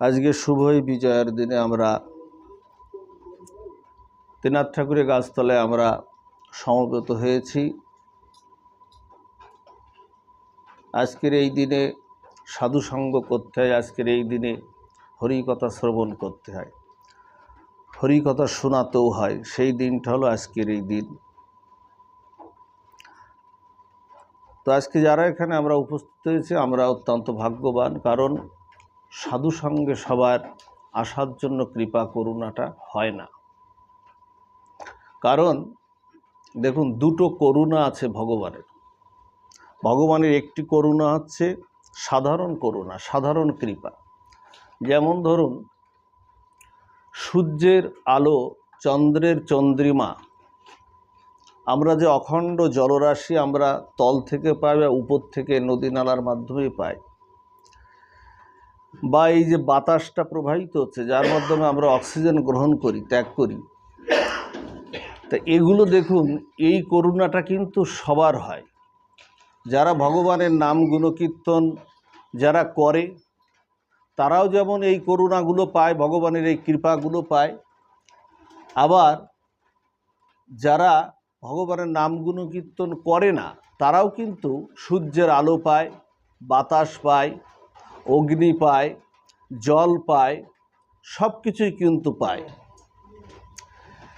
আজকে শুভই বিজয়ের দিনে আমরা তেনাথ ঠাকুরের গাছতলায় আমরা সমবেত হয়েছি। আজকের এই দিনে সাধুসঙ্গ করতে হয়, আজকের এই দিনে হরিকথা শ্রবণ করতে হয়। হরিকথা শোনাতেও হয়, সেই দিনটা হলো আজকের এই দিন। তো আজকে যারা এখানে আমরা উপস্থিত হয়েছি, আমরা অত্যন্ত ভাগ্যবান, কারণ সাধু সঙ্গে সবার আসার জন্য কৃপা করুণাটা হয় না। কারণ দেখুন, দুটো করুণা আছে ভগবানের। ভগবানের একটি করুণা হচ্ছে সাধারণ করুণা, সাধারণ কৃপা। যেমন ধরুন, সূর্যের আলো চন্দ্রের চন্দ্রিমা। আমরা যে অখণ্ড জলরাশি আমরা তল থেকে পাই বা উপর থেকে নদী নালার মাধ্যমে পাই। বা এই যে বাতাসটা প্রবাহিত হচ্ছে, যার মাধ্যমে আমরা অক্সিজেন গ্রহণ করি, ত্যাগ করি। তা এগুলো দেখুন, এই করুণাটা কিন্তু সবার হয়। যারা ভগবানের নাম গুণকীর্তন যারা করে, তারাও যেমন এই করুণাগুলো পায়, ভগবানের এই কৃপাগুলো পায়, আবার যারা ভগবানের নাম গুণকীর্তন করে না, তারাও কিন্তু সূর্যের আলো পায়, বাতাস পায় অগ্নি পায়, জল পায়, সব কিছুই কিন্তু পায়।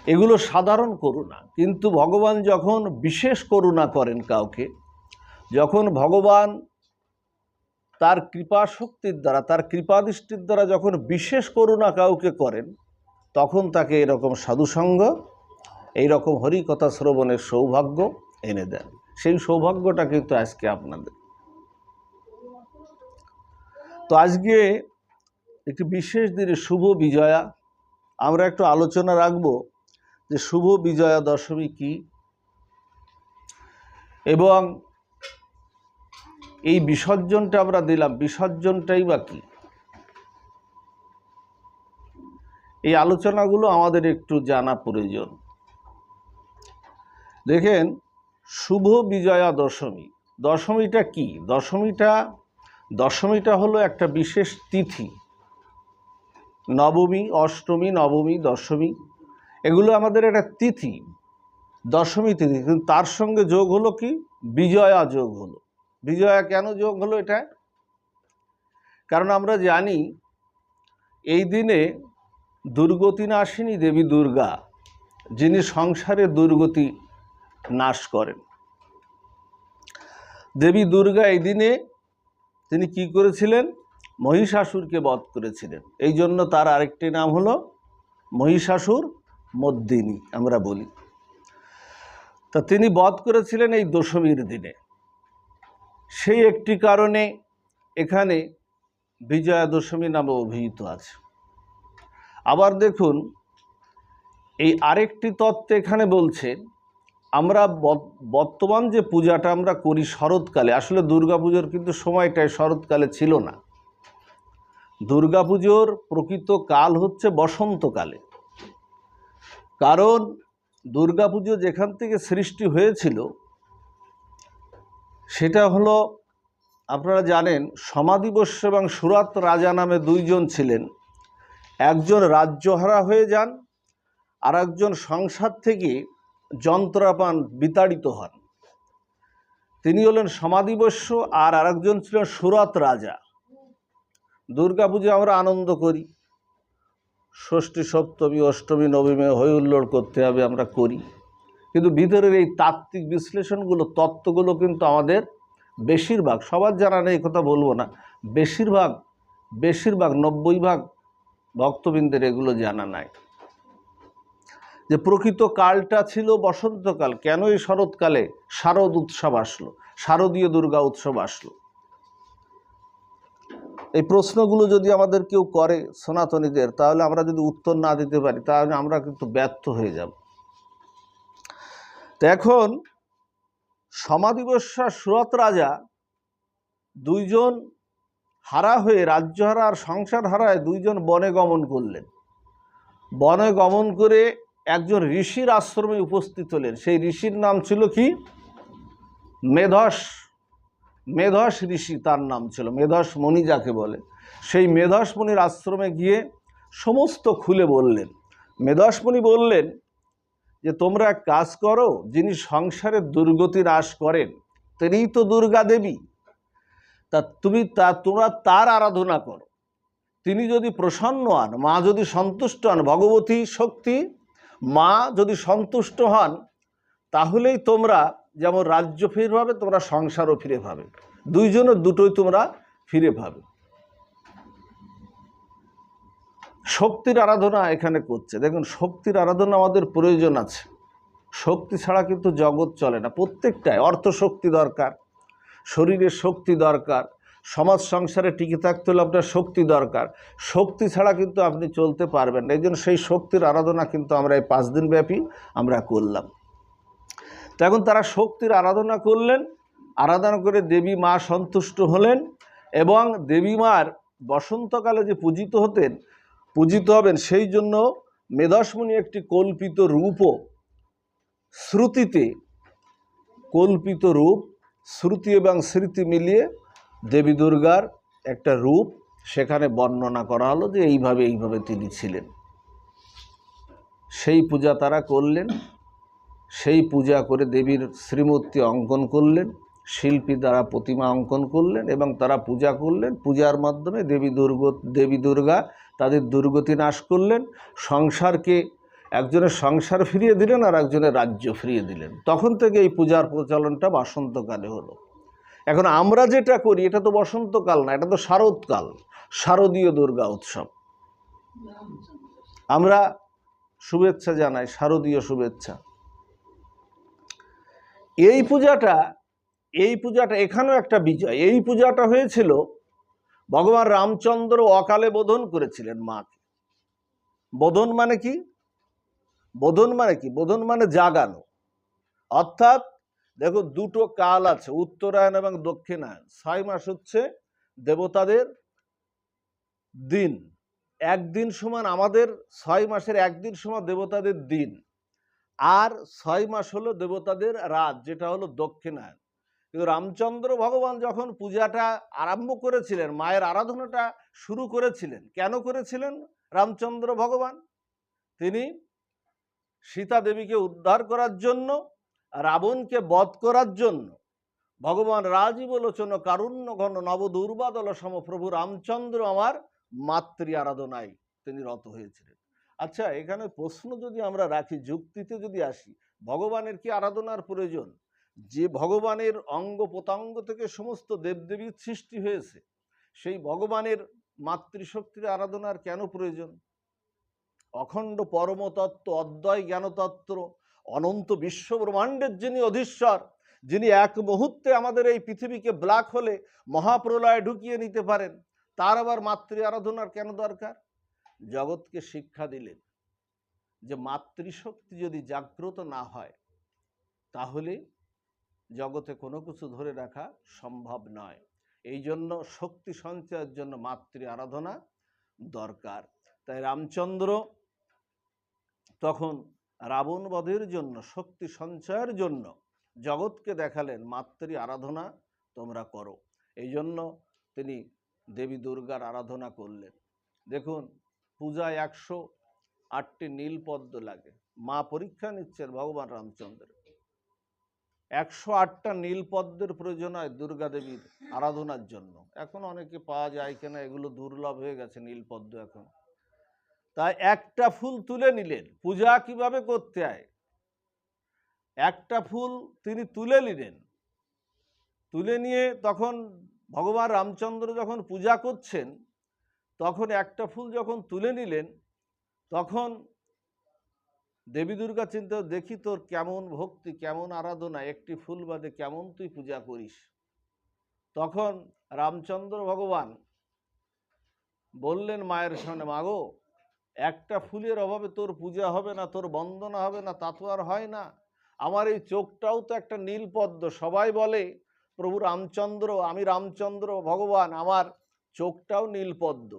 এগুলো সাধারণ করুণা। কিন্তু ভগবান যখন বিশেষ করুণা করেন কাউকে, যখন ভগবান তার কৃপা শক্তির দ্বারা, তার কৃপাদৃষ্টির দ্বারা যখন বিশেষ করুণা কাউকে করেন, তখন তাকে এরকম সাধুসঙ্গ, এইরকম হরিকথা শ্রবণের সৌভাগ্য এনে দেন। সেই সৌভাগ্যটা কিন্তু আজকে আপনাদের। তো আজকে একটি বিশেষ দিনে শুভ বিজয়া। আমরা একটু আলোচনা রাখব যে শুভ বিজয়া দশমী কি? এবং এই বিসর্জনটা আমরা দিলাম, বিসর্জনটাই বা কি? এই আলোচনাগুলো আমাদের একটু জানা প্রয়োজন। দেখেন, শুভ বিজয়া দশমী। দশমীটা কি? দশমীটা দশমীটা হলো একটা বিশেষ তিথি। নবমী, অষ্টমী, নবমী, দশমী, এগুলো আমাদের একটা তিথি, দশমী তিথি। কিন্তু তার সঙ্গে যোগ হলো কি? বিজয়া যোগ হলো। বিজয়া কেন যোগ হলো এটা? কারণ আমরা জানি, এই দিনে দুর্গতি নাশিনী দেবী দুর্গা, যিনি সংসারে দুর্গতি নাশ করেন। দেবী দুর্গা এই দিনে তিনি কি করেছিলেন? মহিষাসুরকে বধ করেছিলেন। এই জন্য তার আরেকটি নাম হলো মহিষাসুর মদ্দিনী, আমরা বলি। তা তিনি বধ করেছিলেন এই দশমীর দিনে। সেই একটি কারণে এখানে বিজয়া দশমী নামে অভিহিত আছে। আবার দেখুন, এই আরেকটি তত্ত্ব এখানে বলছে আমরা বর্তমান যে পূজাটা আমরা করি শরৎকালে, আসলে দুর্গাপুজোর কিন্তু সময়টাই শরৎকালে ছিল না। দুর্গাপুজোর প্রকৃত কাল হচ্ছে বসন্তকালে। কারণ দুর্গাপুজো যেখান থেকে সৃষ্টি হয়েছিল, সেটা হলো, আপনারা জানেন সমাধিবস্য এবং সুরাত রাজা নামে দুইজন ছিলেন। একজন রাজ্যহারা হয়ে যান আর একজন সংসার থেকে যন্ত্রাপান বিতাড়িত হন। তিনি হলেন সমাধিবস্য আর আরেকজন ছিলেন সুরাত রাজা। দুর্গাপুজো আমরা আনন্দ করি। ষষ্ঠী, সপ্তমী, অষ্টমী, নবমী হই হুল্লোড় করতে হবে আমরা করি। কিন্তু ভিতরের এই তাত্ত্বিক বিশ্লেষণগুলো, তত্ত্বগুলো কিন্তু আমাদের বেশিরভাগ, সবার জানা নেই কথা বলব না, বেশিরভাগ বেশিরভাগ নব্বই ভাগ ভক্তবৃন্দের এগুলো জানা নাই। যে প্রকৃত কালটা ছিল বসন্তকাল, কেন এই শরৎকালে শারদ উৎসব আসলো, শারদীয় দুর্গা উৎসব আসলো? এই প্রশ্নগুলো যদি আমাদের কেউ করে সনাতনীদের, তাহলে আমরা যদি উত্তর না দিতে পারি, তাহলে আমরা কিন্তু ব্যর্থ হয়ে যাব। তো এখন সমাধিবস্যা সুরত রাজা দুইজন হারা হয়ে, রাজ্য হারা আর সংসার হারায় দুইজন বনে গমন করলেন। বনে গমন করে একজন ঋষির আশ্রমে উপস্থিত হলেন। সেই ঋষির নাম ছিল কি? মেধস। মেধস ঋষি তার নাম ছিল। মেধস মণি যাকে বলে। সেই মেধাসমণির আশ্রমে গিয়ে সমস্ত খুলে বললেন। মেধাসমণি বললেন যে, তোমরা এক কাজ করো, যিনি সংসারের দুর্গতি নাশ করেন, তিনিই তো দুর্গা দেবী। তা তুমি তা, তোমরা তার আরাধনা করো। তিনি যদি প্রসন্ন হন, মা যদি সন্তুষ্ট হন, ভগবতী শক্তি মা যদি সন্তুষ্ট হন, তাহলেই তোমরা যেমন রাজ্য ফিরে পাবে, তোমরা সংসারও ফিরে পাবে। দুইজনের দুটোই তোমরা ফিরে পাবে। শক্তির আরাধনা এখানে করছে। দেখুন, শক্তির আরাধনা আমাদের প্রয়োজন আছে। শক্তি ছাড়া কিন্তু জগৎ চলে না। প্রত্যেকটায় অর্থ শক্তি দরকার, শরীরের শক্তি দরকার সমাজ সংসারে টিকে থাকতে হলে আপনার শক্তি দরকার। শক্তি ছাড়া কিন্তু আপনি চলতে পারবেন না। এই জন্য সেই শক্তির আরাধনা কিন্তু আমরা এই পাঁচ দিন ব্যাপী আমরা করলাম। তো এখন তারা শক্তির আরাধনা করলেন, আরাধনা করে দেবী মা সন্তুষ্ট হলেন এবং দেবী মার বসন্তকালে যে পূজিত হতেন, পূজিত হবেন সেই জন্য মেধসমণি একটি কল্পিত রূপও শ্রুতিতে কল্পিত রূপ, শ্রুতি এবং স্মৃতি মিলিয়ে দেবী দুর্গার একটা রূপ সেখানে বর্ণনা করা হলো যে এইভাবে এইভাবে তিনি ছিলেন। সেই পূজা তারা করলেন, সেই পূজা করে দেবীর শ্রীমূর্তি অঙ্কন করলেন, শিল্পী দ্বারা প্রতিমা অঙ্কন করলেন এবং তারা পূজা করলেন। পূজার মাধ্যমে দেবী দুর্গ, দেবী দুর্গা তাদের দুর্গতি নাশ করলেন, সংসারকে একজনের সংসার ফিরিয়ে দিলেন আর একজনের রাজ্য ফিরিয়ে দিলেন। তখন থেকে এই পূজার প্রচলনটা বসন্তকালে হলো। এখন আমরা যেটা করি, এটা তো বসন্তকাল না, এটা তো শারদকাল, শারদীয় দুর্গা উৎসব। আমরা শুভেচ্ছা জানাই, শারদীয় শুভেচ্ছা। এই পূজাটা এই পূজাটা, এখানেও একটা বিজয়, এই পূজাটা হয়েছিল, ভগবান রামচন্দ্র অকালে বোধন করেছিলেন মাকে। বোধন মানে কি? বোধন মানে কি? বোধন মানে জাগানো। অর্থাৎ দেখো দুটো কাল আছে, উত্তরায়ণ এবং দক্ষিণায়ন ছয় মাস হচ্ছে দেবতাদের দিন। একদিন সমান আমাদের, ছয় মাসের একদিন সমান দেবতাদের দিন। আর ছয় মাস হলো দেবতাদের রাত, যেটা হলো দক্ষিণায়ন কিন্তু রামচন্দ্র ভগবান যখন পূজাটা আরম্ভ করেছিলেন, মায়ের আরাধনাটা শুরু করেছিলেন, কেন করেছিলেন রামচন্দ্র ভগবান? তিনি সীতা দেবীকে উদ্ধার করার জন্য রাবণকে বধ করার জন্য। ভগবান রাজীব লোচন কারুণ্য ঘন নব দুর্বাদল সম প্রভু রামচন্দ্র আমার মাতৃ আরাধনায় তিনি রত হয়েছিলেন। আচ্ছা এখানে প্রশ্ন যদি আমরা রাখি, যুক্তিতে যদি আসি, ভগবানের কি আরাধনার প্রয়োজন? যে ভগবানের অঙ্গ প্রত্যঙ্গ থেকে সমস্ত দেবদেবীর সৃষ্টি হয়েছে, সেই ভগবানের মাতৃশক্তির আরাধনার কেন প্রয়োজন? অখণ্ড পরমতত্ত্ব, অদ্বয় জ্ঞানতত্ত্ব অনন্ত বিশ্ব ব্রহ্মাণ্ডের যিনি অধীশ্বর, যিনি এক মুহূর্তে আমাদের এই পৃথিবীকে ব্ল্যাক হলে, মহাপ্রলয়ে ঢুকিয়ে নিতে পারেন, তার আবার মাতৃ আরাধনার কেন দরকার? জগৎকে শিক্ষা দিলেন যে মাতৃশক্তি যদি জাগ্রত না হয়, তাহলে জগতে কোনো কিছু ধরে রাখা সম্ভব নয়। এই জন্য শক্তি সঞ্চয়ের জন্য মাতৃ আরাধনা দরকার। তাই রামচন্দ্র তখন রাবণ বধের জন্য, শক্তি সঞ্চয়ের জন্য জগৎকে দেখালেন মাতৃ আরাধনা তোমরা করো। এই জন্য তিনি দেবী দুর্গার আরাধনা করলেন। দেখুন, পূজায় একশো আটটি নীলপদ্ম লাগে। মা পরীক্ষা নিচ্ছেন ভগবান রামচন্দ্রের। একশো আটটা নীলপদ্মের প্রয়োজন হয় দুর্গা দেবীর আরাধনার জন্য। এখন অনেকে পাওয়া যায় কিনা, এগুলো দুর্লভ হয়ে গেছে নীলপদ্ম এখন। তাই একটা ফুল তুলে নিলেন। পূজা কীভাবে করতে হয়? একটা ফুল তিনি তুলে নিলেন। তুলে নিয়ে তখন ভগবান রামচন্দ্র যখন পূজা করছেন, তখন একটা ফুল যখন তুলে নিলেন, তখন দেবী দুর্গা চিন্তা, দেখি তোর কেমন ভক্তি, কেমন আরাধনা, একটি ফুল বাদে কেমন তুই পূজা করিস? তখন রামচন্দ্র ভগবান বললেন মায়ের সামনে মাগো একটা ফুলের অভাবে তোর পূজা হবে না, তোর বন্দনা হবে না, তা তো আর হয় না আমার এই চোখটাও তো একটা নীল পদ্ম সবাই বলে, প্রভু রামচন্দ্র, আমি রামচন্দ্র ভগবান, আমার চোখটাও নীল পদ্ম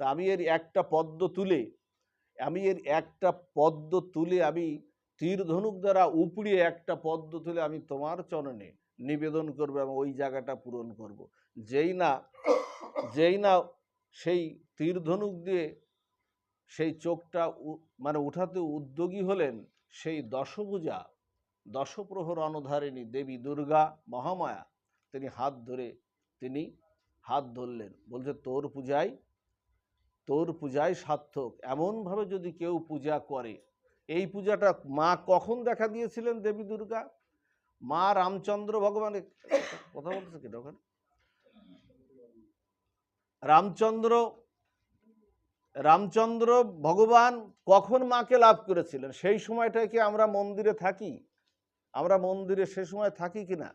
তা আমি এর একটা পদ্ম তুলে, আমি এর একটা পদ্ম তুলে, আমি তীর ধনুক দ্বারা উপড়িয়ে একটা পদ্ম তুলে আমি তোমার চরণে নিবেদন করব এবং ওই জায়গাটা পূরণ করব। যেই না যেই না সেই তীর ধনুক দিয়ে সেই চোখটা মানে উঠাতে উদ্যোগী হলেন সেই দশভুজা, দশপ্রহর অনুধারিণী দেবী দুর্গা মহামায়া। তিনি হাত ধরে, তিনি হাত ধরলেন। বলছে, তোর পূজায় তোর পূজায় সার্থক। এমনভাবে যদি কেউ পূজা করে, এই পূজাটা মা কখন দেখা দিয়েছিলেন দেবী দুর্গা? মা রামচন্দ্র ভগবানের কথা বলতেছে কি ওখানে? রামচন্দ্র রামচন্দ্র ভগবান কখন মাকে লাভ করেছিলেন? সেই সময়টায় কি আমরা মন্দিরে থাকি? আমরা মন্দিরে সে সময় থাকি কিনা?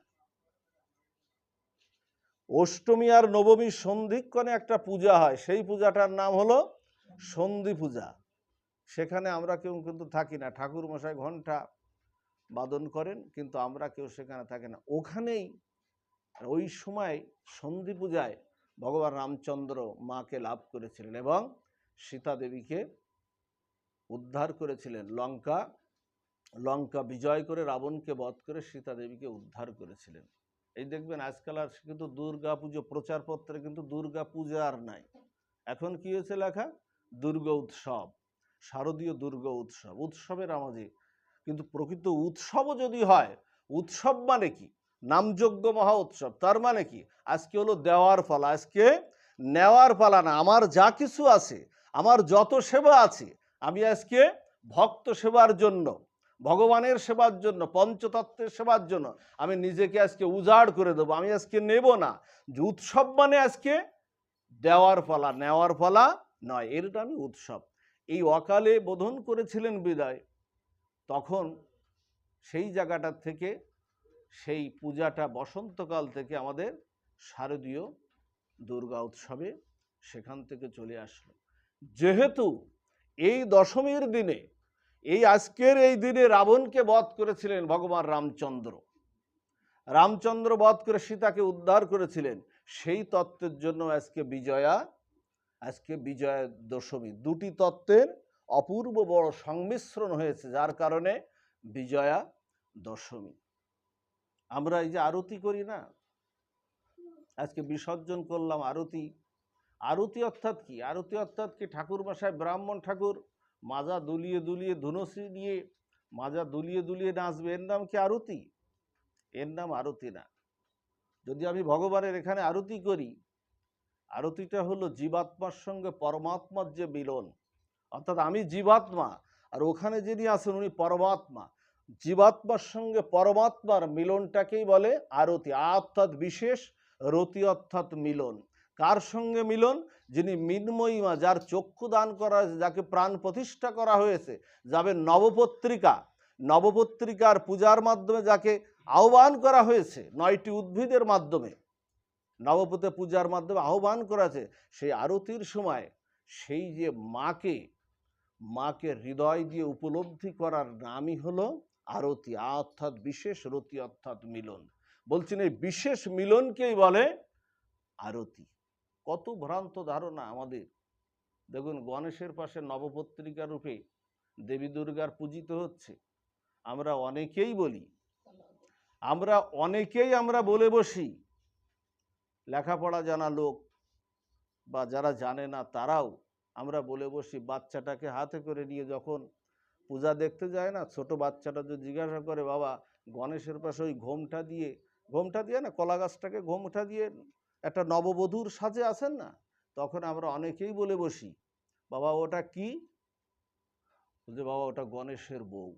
অষ্টমী আর নবমী সন্ধিক্ষণে একটা পূজা হয়। সেই পূজাটার নাম হলো সন্ধি পূজা। সেখানে আমরা কেউ কিন্তু থাকি না। ঠাকুর মশাই ঘণ্টা বাদন করেন, কিন্তু আমরা কেউ সেখানে থাকি না। ওখানেই, ওই সময় সন্ধি পূজায় ভগবান রামচন্দ্র মাকে লাভ করেছিলেন এবং সীতা দেবীকে উদ্ধার করেছিলেন। লঙ্কা লঙ্কা বিজয় করে, রাবণকে বধ করে সীতা দেবীকে উদ্ধার করেছিলেন। এই দেখবেন আজকাল আর কিন্তু দুর্গা পুজো, প্রচারপত্রে কিন্তু দুর্গা পূজা আর নাই। এখন কি হয়েছে লেখা? দুর্গা উৎসব, শারদীয় দুর্গা উৎসব, উৎসবের আমাদের কিন্তু প্রকৃত উৎসবও যদি হয়, উৎসব মানে কি? নামযোগ্য মহা উৎসব, তার মানে কি? আজকে হলো দেওয়ার পালা, আজকে নেওয়ার পালা না, আমার যা কিছু আছে আমার যত সেবা আছে, আমি আজকে ভক্ত সেবার জন্য, ভগবানের সেবার জন্য, পঞ্চতত্ত্বের সেবার জন্য, আমি নিজেকে আজকে উজাড় করে দেবো। আমি আজকে নেব না। যে উৎসব মানে আজকে দেওয়ার ফলা নেওয়ার ফলা নয়, এর আমি উৎসব। এই অকালে বোধন করেছিলেন বিদায়, তখন সেই জায়গাটার থেকে সেই পূজাটা বসন্তকাল থেকে আমাদের শারদীয় দুর্গা উৎসবে সেখান থেকে চলে আসলো। যেহেতু এই দশমীর দিনে, এই আজকের এই দিনে রাবণকে বধ করেছিলেন ভগবান রামচন্দ্র। রামচন্দ্র বধ করে সীতাকে উদ্ধার করেছিলেন, সেই তত্ত্বের জন্য আজকে বিজয়া আজকে বিজয়া দশমী। দুটি তত্ত্বের অপূর্ব বড় সংমিশ্রণ হয়েছে, যার কারণে বিজয়া দশমী। আমরা এই যে আরতি করি না, আজকে বিসর্জন করলাম আরতি আরতি অর্থাৎ কি? আরতি অর্থাৎ কি? ঠাকুর মশাই ব্রাহ্মণ ঠাকুর, মাজা দুলিয়ে দুলিয়ে ধুনশ্রী নিয়ে, মাজা দুলিয়ে দুলিয়ে নাচবে। এর নাম কি আরতি? এর নাম আরতি না। যদি আমি ভগবানের এখানে আরতি করি, আরতিটা হলো জীবাত্মার সঙ্গে পরমাত্মার যে মিলন। অর্থাৎ আমি জীবাত্মা, আর ওখানে যিনি আছেন উনি পরমাত্মা। জীবাত্মার সঙ্গে পরমাত্মার মিলনটাকেই বলে আরতি। আ অর্থাৎ বিশেষ, রতি অর্থাৎ মিলন। কার সঙ্গে মিলন? যিনি মিন্ময়ীমা যার চক্ষু দান করা হয়েছে, যাকে প্রাণ প্রতিষ্ঠা করা হয়েছে, যাবে নবপত্রিকা। নবপত্রিকার পূজার মাধ্যমে যাকে আহ্বান করা হয়েছে, নয়টি উদ্ভিদের মাধ্যমে। নবপথে পূজার মাধ্যমে আহ্বান করা আছে সেই আরতির সময় সেই যে মাকে মাকে হৃদয় দিয়ে উপলব্ধি করার নামই হলো আরতি, অর্থাৎ বিশেষ রতি, অর্থাৎ মিলন। বলছেন এই বিশেষ মিলনকেই বলে আরতি। কত ভ্রান্ত ধারণা আমাদের। দেখুন, গণেশের পাশে নবপত্রিকা রূপে দেবী দুর্গার পূজিত হচ্ছে। আমরা অনেকেই বলি, আমরা অনেকেই আমরা বলে বসি, লেখাপড়া জানা লোক বা যারা জানে না তারাও আমরা বলে বসি, বাচ্চাটাকে হাতে করে নিয়ে যখন পূজা দেখতে যায় না, ছোট বাচ্চাটা যদি জিজ্ঞাসা করে, বাবা, গণেশের পাশে ওই ঘোমটা দিয়ে ঘোমটা দিয়ে না, কলা গাছটাকে ঘোমটা দিয়ে একটা নববধূর সাজে আছেন না? তখন আমরা অনেকেই বলে বসি, বাবা, ওটা কি? যে বাবা, ওটা গণেশের বউ।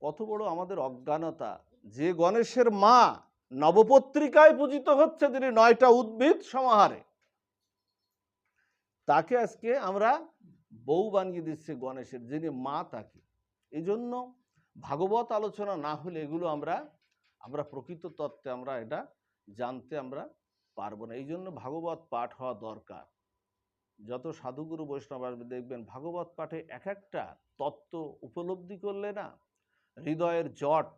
কত বড় আমাদের অজ্ঞানতা। যে গণেশের মা নবপত্রিকায় পূজিত হচ্ছে, তিনি নয়টা উদ্ভিদ সমাহারে। তাকে আজকে আমরা বউ বানিয়ে দিচ্ছে গণেশের, যিনি মা তাকে। এই জন্য ভাগবত আলোচনা না হলে এগুলো আমরা আমরা প্রকৃত তত্ত্বে আমরা এটা জানতে আমরা পারব না। এই জন্য ভাগবত পাঠ হওয়া দরকার। যত সাধুগুরু বৈষ্ণব আসবে দেখবেন ভাগবত পাঠে এক একটা তত্ত্ব উপলব্ধি করলে না হৃদয়ের জট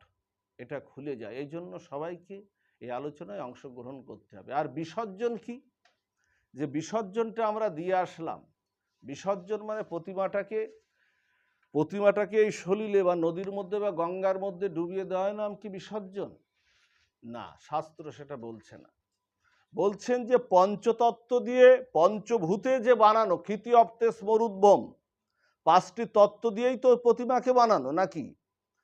এটা খুলে যায়। এই জন্য সবাইকে এই আলোচনায় অংশগ্রহণ করতে হবে। আর বিসর্জন কি? যে বিসর্জনটা আমরা দিয়ে আসলাম। বিসর্জন মানে প্রতিমাটাকে প্রতিমাটাকে এই সলিলে বা নদীর মধ্যে বা গঙ্গার মধ্যে ডুবিয়ে দেওয়ার নাম কি বিসর্জন। না, শাস্ত্র সেটা বলছে না। বলছেন যে পঞ্চতত্ত্ব দিয়ে পঞ্চভূতে যে বানানো, ক্ষিতি অপ্তেস মরুদ্ভম, পাঁচটি তত্ত্ব দিয়েই তো প্রতিমাকে বানানো নাকি?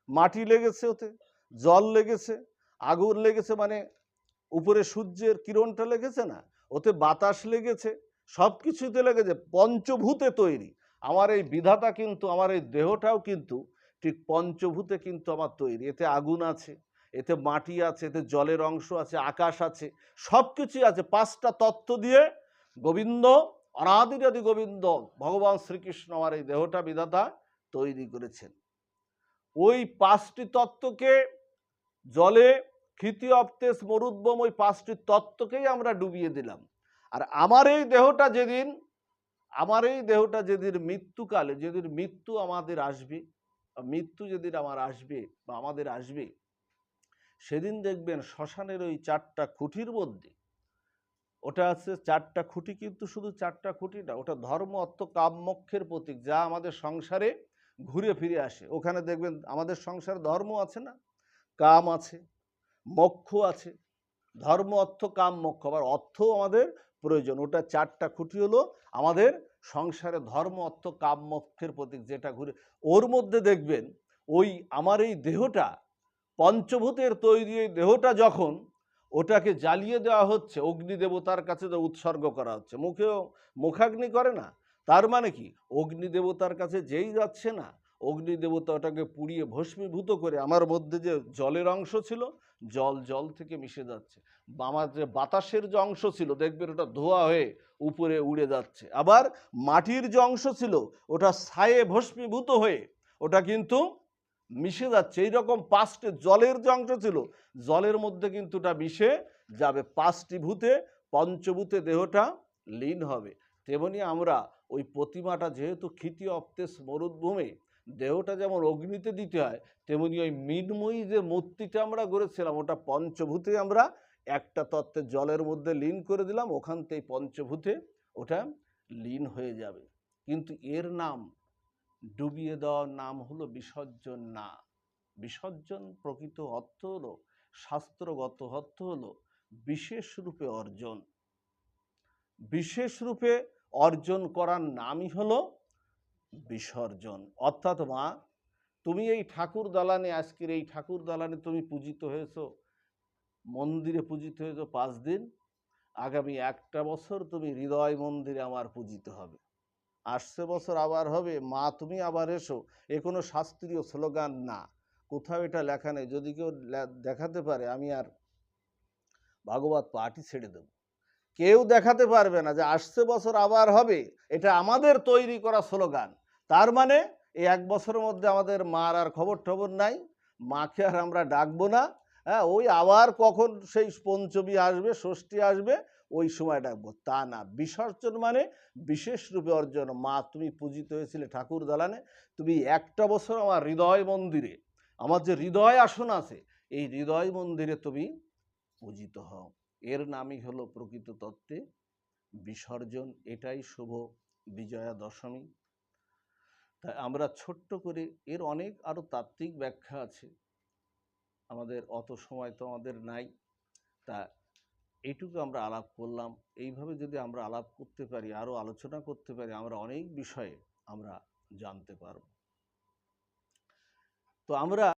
মাটি লেগেছে ওতে, জল লেগেছে, আগুন লেগেছে মানে উপরে সূর্যের কিরণটা লেগেছে না? ওতে বাতাস লেগেছে সব কিছুতে লেগেছে, পঞ্চভূতে তৈরি। আমার এই বিধাতা কিন্তু, আমার এই দেহটাও কিন্তু ঠিক পঞ্চভূতে কিন্তু আমার তৈরি, এতে আগুন আছে। এতে মাটি আছে, এতে জলের অংশ আছে, আকাশ আছে সব কিছুই আছে। পাঁচটা তত্ত্ব দিয়ে গোবিন্দ, অনাদিরাদি গোবিন্দ, ভগবান শ্রীকৃষ্ণ আমার এই দেহটা বিধাতা তৈরি করেছেন। ওই পাঁচটি তত্ত্বকে জলে ক্ষিতি অপ্তেস মরুদ্বম ওই পাঁচটি তত্ত্বকেই আমরা ডুবিয়ে দিলাম। আর আমার এই দেহটা যেদিন, আমার এই দেহটা যেদিন মৃত্যুকালে, যেদিন মৃত্যু আমাদের আসবে মৃত্যু যেদিন আমার আসবে বা আমাদের আসবে সেদিন দেখবেন শ্মশানের ওই চারটা খুঁটির মধ্যে, ওটা আছে চারটা খুঁটি কিন্তু শুধু চারটা খুঁটি না, ওটা ধর্ম, অর্থ, কাম, মোক্ষের প্রতীক যা আমাদের সংসারে ঘুরে ফিরে আসে। ওখানে দেখবেন আমাদের সংসারে ধর্ম আছে না? কাম আছে, মোক্ষ আছে, ধর্ম, অর্থ, কাম, মোক্ষ। আবার অর্থও আমাদের প্রয়োজন। ওটা চারটা খুঁটি হলো আমাদের সংসারে ধর্ম, অর্থ, কাম, মোক্ষের প্রতীক যেটা ঘুরে। ওর মধ্যে দেখবেন ওই আমার এই দেহটা পঞ্চভূতের তৈরি দেহটা যখন ওটাকে জ্বালিয়ে দেওয়া হচ্ছে, অগ্নি দেবতার কাছে তো উৎসর্গ করা হচ্ছে। মুখেও মুখাগ্নি করে না। তার মানে কি? অগ্নি দেবতার কাছে যেই যাচ্ছে না, অগ্নি দেবতা ওটাকে পুড়িয়ে ভস্মীভূত করে আমার মধ্যে যে জলের অংশ ছিল, জল জল থেকে মিশে যাচ্ছে। আমার যে বাতাসের যে অংশ ছিল, দেখবেন ওটা ধোয়া হয়ে উপরে উড়ে যাচ্ছে। আবার মাটির যে অংশ ছিল, ওটা ছায়ে ভস্মীভূত হয়ে ওটা কিন্তু মিশে যাচ্ছে। এইরকম পাঁচটি জলের যে অংশ ছিল, জলের মধ্যে কিন্তু ওটা মিশে যাবে। পাঁচটি ভূতে, পঞ্চভূতে দেহটা লীন হবে। তেমনি আমরা ওই প্রতিমাটা যেহেতু ক্ষিতি অপ্তেস মরুদ্ভূমে, দেহটা যেমন অগ্নিতে দিতে হয়, তেমনি ওই মৃন্ময়ী যে মূর্তিটা আমরা গড়েছিলাম, ওটা পঞ্চভূতে আমরা একটা তত্ত্বের জলের মধ্যে লীন করে দিলাম, ওখান থেকে পঞ্চভূতে ওটা লীন হয়ে যাবে। কিন্তু এর নাম ডুবিয়ে দেওয়ার নাম হলো বিসর্জন না। বিসর্জন প্রকৃত অর্থ হলো, শাস্ত্রগত অর্থ হলো বিশেষ রূপে অর্জন। বিশেষ রূপে অর্জন করার নামই হলো বিসর্জন। অর্থাৎ মা, তুমি এই ঠাকুর দালানে, আজকের এই ঠাকুর দালানে তুমি পূজিত হয়েছো, মন্দিরে পূজিত হয়েছো পাঁচ দিন, আগামী একটা বছর তুমি হৃদয় মন্দিরে আমার পূজিত হবে। আসছে বছর আবার হবে, মা তুমি আবার এসো। এ কোনো শাস্ত্রীয় স্লোগান না। কোথাও এটা লেখা নেই। যদি কেউ দেখাতে পারে, আমি আর ভাগবত পার্টি ছেড়ে দেব। কেউ দেখাতে পারবে না যে আসছে বছর আবার হবে, এটা আমাদের তৈরি করা স্লোগান। তার মানে এই এক বছরের মধ্যে আমাদের মার আর খবর টবর নাই, মাকে আর আমরা ডাকবো না। হ্যাঁ ওই আবার কখন সেই পঞ্চমী আসবে, ষষ্ঠী আসবে ওই সময় ডাকবো তা না। বিসর্জন মানে বিশেষ রূপে অর্জন। মা, তুমি পূজিত হয়েছিলে ঠাকুর দালানে। তুমি একটা বছর আমার হৃদয় মন্দিরে, আমার যে হৃদয় আসন আছে, এই হৃদয় মন্দিরে তুমি পূজিত হও। এর নামই হলো প্রকৃত তত্ত্বে বিসর্জন। এটাই শুভ বিজয়া দশমী। তাই আমরা ছোট্ট করে এর অনেক আরও তাত্ত্বিক ব্যাখ্যা আছে। আমাদের অত সময় তো আমাদের নাই। তা এইটুকু আমরা আলাপ করলাম। এইভাবে যদি আমরা আলাপ করতে পারি আরও আলোচনা করতে পারি, আমরা অনেক বিষয়ে আমরা জানতে পারব। তো আমরা